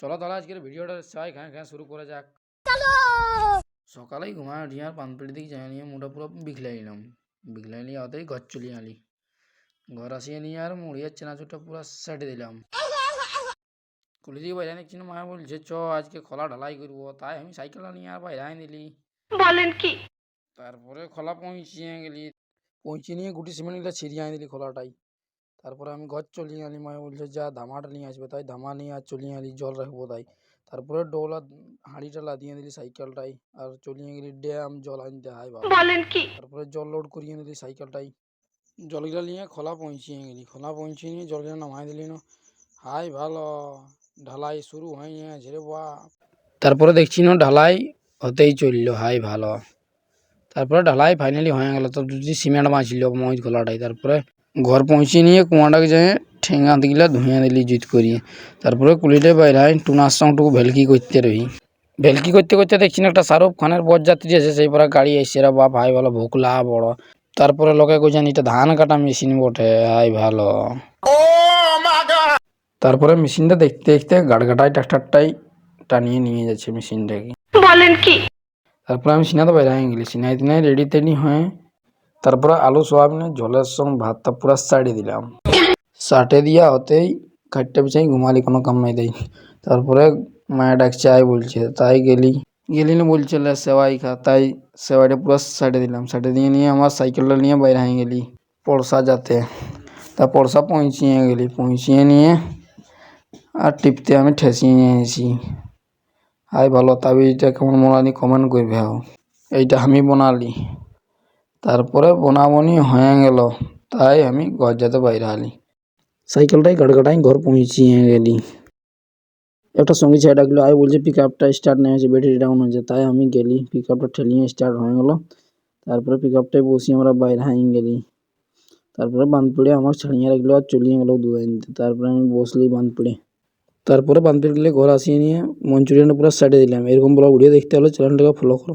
চলো তাহলে আজকের ভিডিওটা চাই খাঁ খাঁ শুরু করা যাক। সকালেই ঘুমায় উঠি আর পানপিড়ি দিকে যাই নিয়ে মুটা পুরো বিখলাই নিলাম। বিখলাই নিয়ে হতেই ঘর চলে আলি। ঘর আসিয়ে নিয়ে আর মুড়িয়ে চেনাচুরটা পুরো সেটে দিলাম। কুলি দিকে বাইরে নিচ্ছি না মায়া বলছে চ আজকে খোলা ঢালাই করব। তাই আমি সাইকেলটা নিয়ে আর বাইরে নিলি। বলেন কি? তারপরে খোলা পৌঁছিয়ে গেলি। পৌঁছে নিয়ে গুটি সিমেন্টগুলো ছিঁড়িয়ে আনি দিলি খোলাটাই। তারপরে আমি ঘর চলিয়ে আনি মায়ে বলছে যা ধামাটা নিয়ে আসবে তাই ধামা নিয়ে আর চলিয়ে আনি জল রাখব তাই। তারপরে ডোলা হাঁড়িটা লাদিয়ে দিলি সাইকেলটাই আর চলিয়ে গেলি ড্যাম জল আনতে হয় বাবা। বলেন কি? তারপরে জল লোড করিয়ে নিলি সাইকেলটাই। জলগুলো নিয়ে খোলা পৌঁছিয়ে গেলি খোলা পৌঁছিয়ে নিয়ে জলগুলো নামাই দিলি না। হাই ভালো ঢালাই শুরু হয়ে গেছে রে বাপ। তারপরে দেখছি না ঢালাই হতেই চলল হাই ভালো। তারপরে ঢালাই ফাইনালি হয়ে গেল তো যদি সিমেন্ট বাঁচল মহিত খোলাটাই তারপরে ঘর পৌঁছে নিয়ে কুয়াটাকে যেয়ে ঠেঙ্গা দিগুলা ধুয়ে দিলি জুত করিয়ে। তারপরে কুলিটা বাইরাই টুনার সঙ্গটুকু ভেলকি করতে রহি ভেলকি করতে করতে দেখছি না একটা শাহরুখ খানের বরযাত্রী আছে সেই পরে গাড়ি এসছে রে বাপ হাই ভালো ভোকলা বড়। তারপরে লোকে কইছেন এটা ধান কাটা মেশিন বটে হাই ভালো। তারপরে মেশিনটা দেখতে দেখতে গাড়গাটাই ট্রাক্টরটাই টানিয়ে নিয়ে যাচ্ছে মেশিনটাকে। বলেন কি? তারপরে আমি সিনাতে বাইরে গেলি সিনাই তিনাই রেডি তেডি হয়ে তারপরে আলু সোয়াবিনের ঝোলের সঙ্গে ভাতটা পুরো সাইডে দিলাম সাটে দিয়া হতেই খাটটা বিছাই ঘুমালি কোনো কাম নাই দেই তারপরে মায়া ডাকছে আয় বলছে তাই গেলি গেলি না বলছে "লে, সেওয়াই খা তাই সেওয়াইটা পুরো সাইডে দিলাম সাইডে দিয়ে নিয়ে আমার সাইকেলটা নিয়ে বাইরে হয়ে গেলি পড়সা যাতে তা পড়সা পৌঁছিয়ে গেলি পৌঁছিয়ে নিয়ে আর টিপতে আমি ঠেসিয়ে নিয়ে এসেছি হাই ভালো তবে এইটা কেমন মনালি কমেন্ট করবে হাও এইটা আমি বনালি তারপরে বনাবনি হয়ে গেল তাই আমি ঘর যেতে বাইরে আলি সাইকেলটাই গড়গড়াই ঘর পৌঁছিয়ে গেলি একটা সঙ্গী ছেলে ডাকলো আয় বলছে পিক আপটা স্টার্ট নেই হয়েছে ব্যাটারি ডাউন হয়েছে তাই আমি গেলি পিক আপটা ঠেলিয়ে স্টার্ট হয়ে গেল তারপরে পিক আপটাই বসিয়ে আমরা বাইরে হাই গেলি তারপরে বাঁধপুরে আমার ছাড়িয়ে রাখলো আর চলিয়ে গেল দু দিনতে তারপরে আমি বসলি বাঁধপুরে তারপরে বাঁধপুরে গেলে ঘর আসিয়ে নিয়ে মঞ্চুরিয়ানটা পুরো সাইডে দিলাম এরকম ব্লগ ভিডিও দেখতে হলে চ্যানেলটাকে ফলো করো